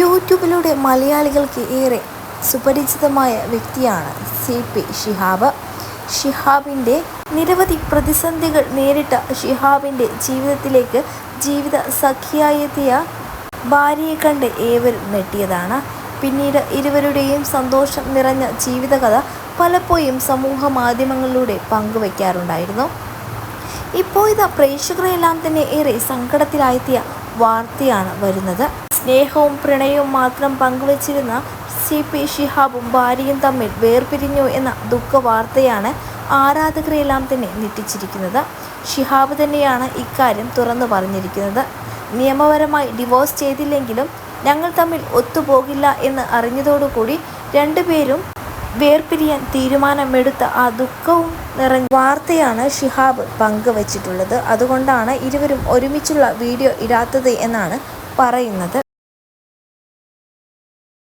യൂട്യൂബിലൂടെ മലയാളികൾക്ക് ഏറെ സുപരിചിതമായ വ്യക്തിയാണ് സി പി ഷിഹാബ്. ഷിഹാബിന്റെ നിരവധി പ്രതിസന്ധികൾ നേരിട്ട ഷിഹാബിന്റെ ജീവിതത്തിലേക്ക് ജീവിത സഖിയായെത്തിയ ഭാര്യയെ കണ്ട് ഏവരും നെട്ടിയതാണ് പിന്നീട് ഇരുവരുടെയും സന്തോഷം നിറഞ്ഞ ജീവിതകഥ പലപ്പോഴും സമൂഹ മാധ്യമങ്ങളിലൂടെ പങ്കുവയ്ക്കാറുണ്ടായിരുന്നു ഇപ്പോൾ ഇതാ പ്രേക്ഷകരെല്ലാം തന്നെ ഏറെ സങ്കടത്തിലായെത്തിയ വാർത്തയാണ് വരുന്നത്. സ്നേഹവും പ്രണയവും മാത്രം പങ്കുവച്ചിരുന്ന സി പി ഷിഹാബും ഭാര്യയും തമ്മിൽ വേർപിരിഞ്ഞു എന്ന ദുഃഖ വാർത്തയാണ് ആരാധകരെല്ലാം തന്നെ ഞെട്ടിച്ചിരിക്കുന്നത്. ഷിഹാബ് തന്നെയാണ് ഇക്കാര്യം തുറന്നു പറഞ്ഞിരിക്കുന്നത്. നിയമപരമായി ഡിവോഴ്സ് ചെയ്തില്ലെങ്കിലും ഞങ്ങൾ തമ്മിൽ ഒത്തുപോകില്ല എന്ന് അറിഞ്ഞതോടുകൂടി രണ്ടുപേരും വേർപിരിയാൻ തീരുമാനമെടുത്ത ആ ദുഃഖവും നിറഞ്ഞ വാർത്തയാണ് ഷിഹാബ് പങ്കുവച്ചിട്ടുള്ളത്. അതുകൊണ്ടാണ് ഇരുവരും ഒരുമിച്ചുള്ള വീഡിയോ ഇടാത്തത് എന്നാണ് പറയുന്നത്.